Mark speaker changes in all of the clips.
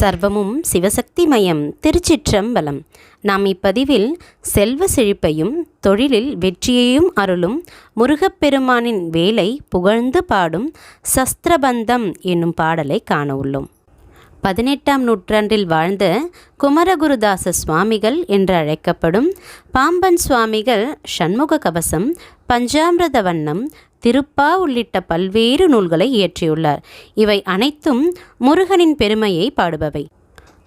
Speaker 1: சர்வமும் சிவசக்திமயம் திருச்சிற்றம்பலம். நாம் இப்பதிவில் செல்வ செழிப்பையும் தொழிலில் வெற்றியையும் அருளும் முருகப்பெருமானின் வேலை புகழ்ந்து பாடும் சஸ்திரபந்தம் என்னும் பாடலை காண உள்ளோம். பதினெட்டாம் நூற்றாண்டில் வாழ்ந்த குமரகுருதாச சுவாமிகள் என்று அழைக்கப்படும் பாம்பன் சுவாமிகள் சண்முக கவசம் பஞ்சாமிரத வண்ணம் திருப்பா உள்ளிட்ட பல்வேறு நூல்களை இயற்றியுள்ளார். இவை அனைத்தும் முருகனின் பெருமையை பாடுபவை.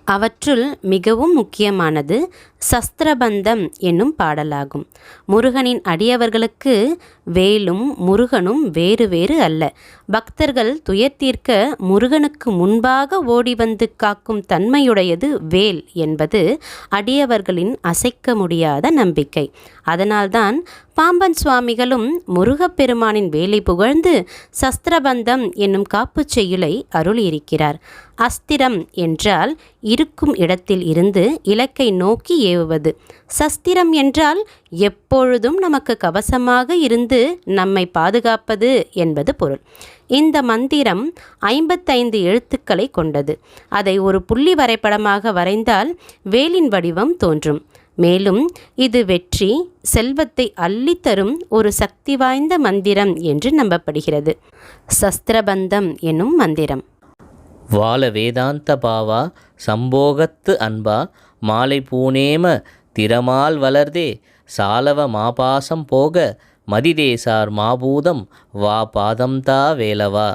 Speaker 1: அவற்றுள் மிகவும் முக்கியமானது சஸ்திரபந்தம் என்னும் பாடலாகும். முருகனின் அடியவர்களுக்கு வேலும் முருகனும் வேறு வேறு அல்ல. பக்தர்கள் துயர் தீர்க்க முருகனுக்கு முன்பாக ஓடி வந்து காக்கும் தன்மையுடையது வேல் என்பது அடியவர்களின் அசைக்க முடியாத நம்பிக்கை. அதனால்தான் பாம்பன் சுவாமிகளும் முருகப்பெருமானின் வேலை புகழ்ந்து சஸ்திரபந்தம் என்னும் காப்புச் செய்யுளை அருளியிருக்கிறார். அஸ்திரம் என்றால் இருக்கும் இடத்தில் இருந்து இலக்கை நோக்கி ஏவுவது. சஸ்திரம் என்றால் எப்பொழுதும் நமக்கு கவசமாக இருந்து நம்மை பாதுகாப்பது என்பது பொருள். இந்த மந்திரம் ஐம்பத்தைந்து எழுத்துக்களை கொண்டது. அதை ஒரு புள்ளி வரைபடமாக வரைந்தால் வேலின் வடிவம் தோன்றும். மேலும் இது வெற்றி செல்வத்தை அள்ளித்தரும் ஒரு சக்தி வாய்ந்த மந்திரம் என்று நம்பப்படுகிறது. சஸ்திரபந்தம் என்னும் மந்திரம்.
Speaker 2: வாழ வேதாந்த பாவா சம்போகத்து அன்பா மாலை பூனேம திறமால் வளர்தே சாலவ மாபாசம் போக மதிதேசார் மாபூதம் வா பாதம் தா வேலவா.